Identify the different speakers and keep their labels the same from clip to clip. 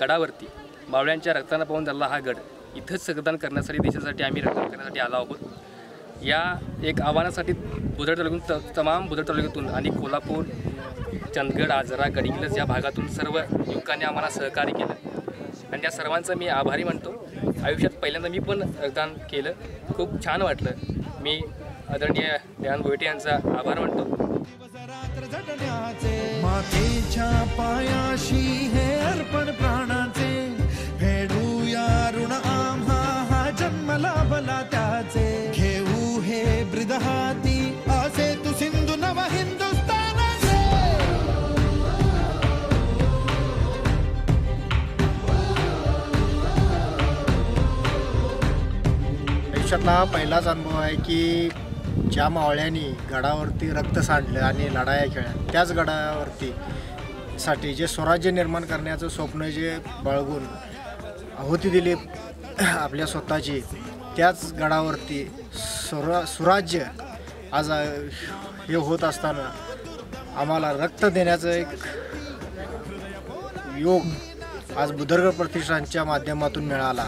Speaker 1: गडावरती मावळ्यांच्या रक्तानं पाहून झालेला हा गड. इथंच रक्तदान करण्यासाठी देशासाठी आम्ही रक्तदान करण्यासाठी आलो आहोत. या एक आव्हानासाठी बुधड तालुक्यातून त तमाम बुधड तालुक्यातून आणि कोल्हापूर चंदगड आजरा गडिंग्लज या भागातून सर्व युवकांनी आम्हाला सहकार्य केलं. आणि त्या सर्वांचं मी आभारी म्हणतो आयुष्यात पहिल्यांदा मी पण रक्तदान केलं. खूप छान वाटलं. मी आदरणीय ज्ञान गोयटे यांचा आभार मानतो.
Speaker 2: मातेच्या पायाशी हे हाती असे तू सिंधू नव हिंदुस्थानाचे
Speaker 3: आयुष्यातला पहिलाच अनुभव आहे की ज्या मावळ्यांनी गडावरती रक्त सांडलं आणि लढाया खेळल्या त्याच गडावरती साठी जे स्वराज्य निर्माण करण्याचं स्वप्न जे बाळगून आहुती दिली आपल्या स्वतःची त्याच गडावरती स्वरा स्वराज्य आज हे होत असताना आम्हाला रक्त देण्याचं एक योग आज बुधर्ग प्रतिष्ठानच्या माध्यमातून मिळाला.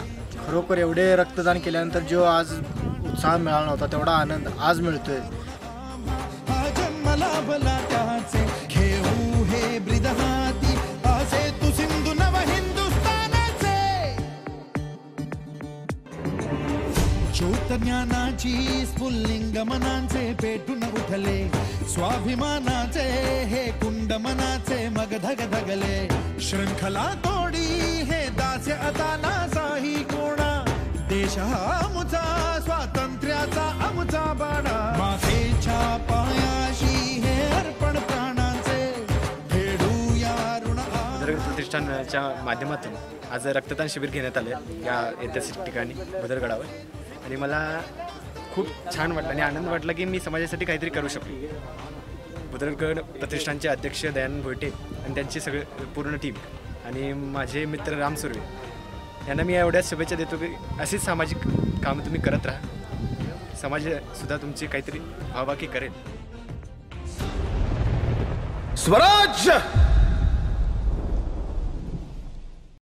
Speaker 3: खरोखर एवढे रक्तदान केल्यानंतर जो आज उत्साह मिळाला नव्हता तेवढा आनंद आज मिळतोय.
Speaker 2: ज्योत ज्ञानाची स्फुल्लिंग मनांचे पेटून उठले. स्वाभिमानाचे हे कुंड मनाचे मग धग धगले शृंखला तोडी हे दास्य आता कोणा. देश हा आमचा स्वातंत्र्याचा आमचा बाणा. मातेच्या पायाशी हे अर्पण प्राणांचे. फेडूया ऋण
Speaker 4: प्रतिष्ठानच्या माध्यमातून आज रक्तदान शिबिर घेण्यात आले या ऐतिहासिक ठिकाणी भदरगडावर. आणि मला खूप छान वाटलं आणि आनंद वाटला की मी समाजासाठी काहीतरी करू शकलो. बुधरगड प्रतिष्ठानचे अध्यक्ष दयानंद भोयटे आणि त्यांची सगळे पूर्ण टीम आणि माझे मित्र राम सुर्वे. यांना मी एवढ्याच शुभेच्छा देतो की अशीच सामाजिक कामं तुम्ही करत राहा. समाजसुद्धा तुमची काहीतरी भावाकी करेल.
Speaker 2: स्वराज्य!